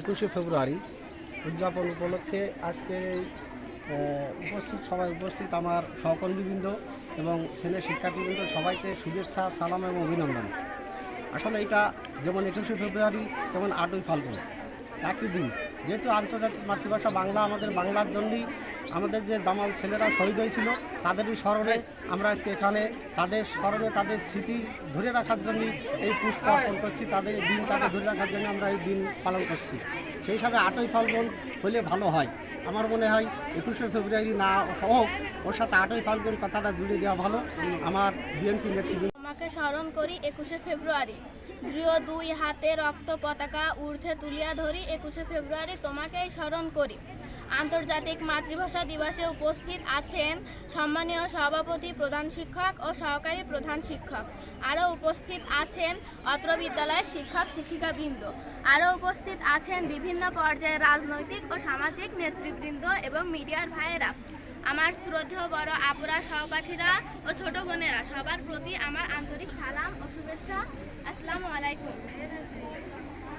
একুশে ফেব্রুয়ারি উদযাপন উপলক্ষে আজকে উপস্থিত সবাই উপস্থিত আমার সহকর্মীবৃন্দ এবং ছেলে শিক্ষার্থীবৃন্দ সবাইকে শুভেচ্ছা, সালাম এবং অভিনন্দন। আসলে এটা যেমন একুশে ফেব্রুয়ারি, তেমন আটই ফাল্গুন। একই দিন। যেহেতু আন্তর্জাতিক মাতৃভাষা বাংলা, আমাদের বাংলার জন্যই আমাদের যে দামাল ছেলেরা শহীদ হয়েছিল, তাদেরই স্মরণে আমরা আজকে এখানে তাদের স্মরণে তাদের স্মৃতি ধরে রাখার জন্য এই পুষ্প অর্পণ করছি, তাদের এই দিনটাকে ধরে রাখার জন্য আমরা এই দিন পালন করছি। সেই হিসাবে আটই ফাল্গুন হলে ভালো হয়। আমার মনে হয় একুশে ফেব্রুয়ারি না হোক, ওর সাথে আটই ফাল্গুন কথাটা জুড়ে দেওয়া ভালো। আমার বিএনপি নেতৃবৃন্দ তোমাকে স্মরণ করি একুশে ফেব্রুয়ারি। দৃঢ় দুই হাতে রক্ত পতাকা ঊর্ধ্বে তুলিয়া ধরি একুশে ফেব্রুয়ারি তোমাকেই স্মরণ করি। আন্তর্জাতিক মাতৃভাষা দিবসে উপস্থিত আছেন সম্মানীয় সভাপতি প্রধান শিক্ষক ও সহকারী প্রধান শিক্ষক। আরও উপস্থিত আছেন অত্র বিদ্যালয়ের শিক্ষক শিক্ষিকাবৃন্দ। আরও উপস্থিত আছেন বিভিন্ন পর্যায়ের রাজনৈতিক ও সামাজিক নেতৃবৃন্দ এবং মিডিয়ার ভাইয়েরা। আমার শ্রদ্ধেয় বড় আপুরা, সহপাঠীরা ও ছোট বোনেরা, সবার প্রতি আমার আন্তরিক সালাম ও শুভেচ্ছা। আসসালামু আলাইকুম।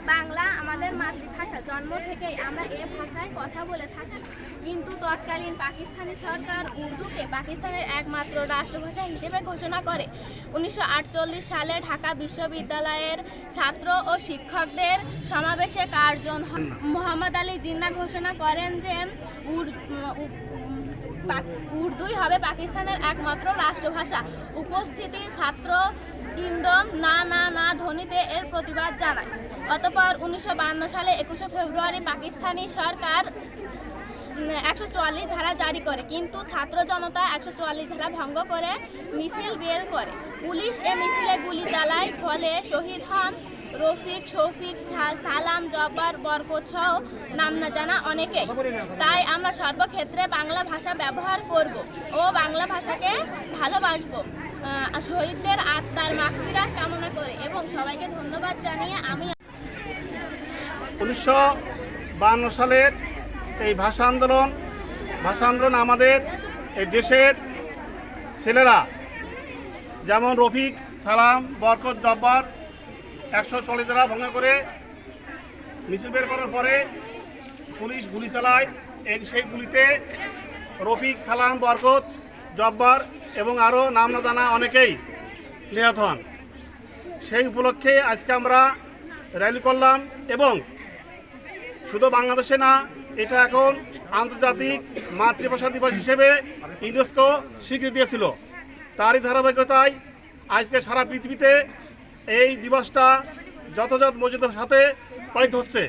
বাংলা আমাদের মাতৃভাষা। জন্ম থেকেই আমরা এ ভাষায় কথা বলে থাকি। কিন্তু তৎকালীন পাকিস্তানি সরকার উর্দুকে পাকিস্তানের একমাত্র রাষ্ট্রভাষা হিসেবে ঘোষণা করে। উনিশশো আটচল্লিশ সালে ঢাকা বিশ্ববিদ্যালয়ের ছাত্র ও শিক্ষকদের সমাবেশে কার্জন। মোহাম্মদ আলী জিন্না ঘোষণা করেন যে উর- উর্দুই হবে পাকিস্তানের একমাত্র রাষ্ট্রভাষা। উপস্থিতি ছাত্র বৃন্দ না না না ধ্বনিতে এর প্রতিবাদ জানায়। অতপর উনিশশো সালে একুশে ফেব্রুয়ারি পাকিস্তানি সরকার একশো চুয়াল্লিশ ধারা জারি করে। কিন্তু ছাত্র জনতা একশো চুয়াল্লিশ ধারা ভঙ্গ করে, মিছিল বের করে। পুলিশ এ মিছিলে গুলি চালায়, ফলে শহীদ হন রফিক, শফিক সালাম, জব্বার, বরকত সহ নাম না জানা অনেকে। তাই আমরা সর্বক্ষেত্রে বাংলা ভাষা ব্যবহার করব ও বাংলা ভাষাকে ভালোবাসবো। শহীদদের আত্মার মাতৃরাত কামনা করে। এবং সবাইকে ধন্যবাদ জানিয়ে আমি উনিশশো সালের এই ভাষা আন্দোলন ভাষা আন্দোলন আমাদের এই দেশের ছেলেরা, যেমন রফিক, সালাম, বরকত, জব্বার, একশো চল্লিশ দ্বারা ভঙ্গ করে মিছিল বের করার পরে পুলিশ গুলি চালায়। এই সেই গুলিতে রফিক, সালাম, বরকত, জব্বার এবং আরও নাম না জানা অনেকেই নিহত হন। সেই উপলক্ষে আজকে আমরা র্যালি করলাম এবং শুধু বাংলাদেশে না, এটা এখন আন্তর্জাতিক মাতৃভাষা দিবস হিসেবে ইউনেস্কো স্বীকৃতি দিয়েছিল। তারই ধারাবাহিকতায় আজকে সারা পৃথিবীতে এই দিবসটা যথাযথ মর্যাদার সাথে পালিত হচ্ছে।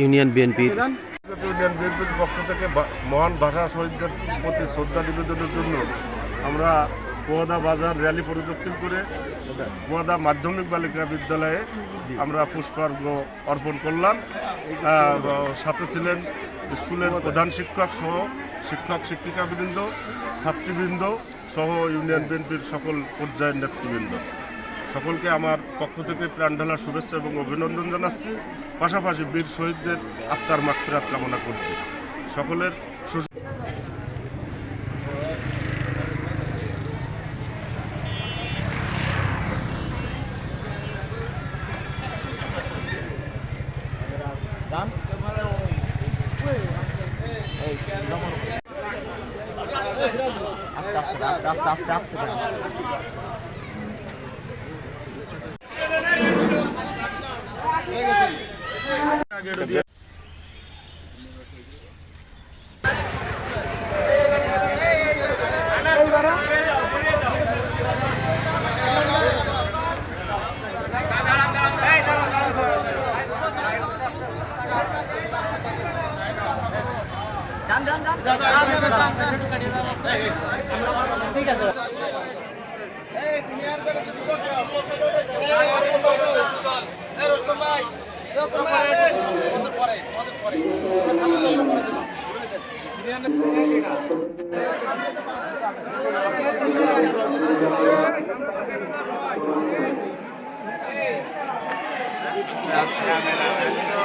ইউনিয়ন বিএনপির ইউনিয়ন বিএনপির পক্ষ থেকে মহান ভাষা শহীদদের প্রতি শ্রদ্ধা নিবেদনের জন্য আমরা কুয়াদা বাজার র্যালি পরিদর্শন করে কুয়াদা মাধ্যমিক বালিকা বিদ্যালয়ে আমরা পুষ্পার্ঘ অর্পণ করলাম। সাথে ছিলেন স্কুলের প্রধান শিক্ষক সহ শিক্ষক শিক্ষিকাবৃন্দ, ছাত্রীবৃন্দ সহ ইউনিয়ন বিএনপির সকল পর্যায়ের নেতৃবৃন্দ। সকলকে আমার পক্ষ থেকে প্রাণঢালা শুভেচ্ছা এবং অভিনন্দন জানাচ্ছি পাশাপাশি বীর শহীদদের আত্মার মাত্রাত কামনা করছি সকলের আস্তে আস্তে আস্তে আস্তে আস্তে ঠিক আছে Rahat.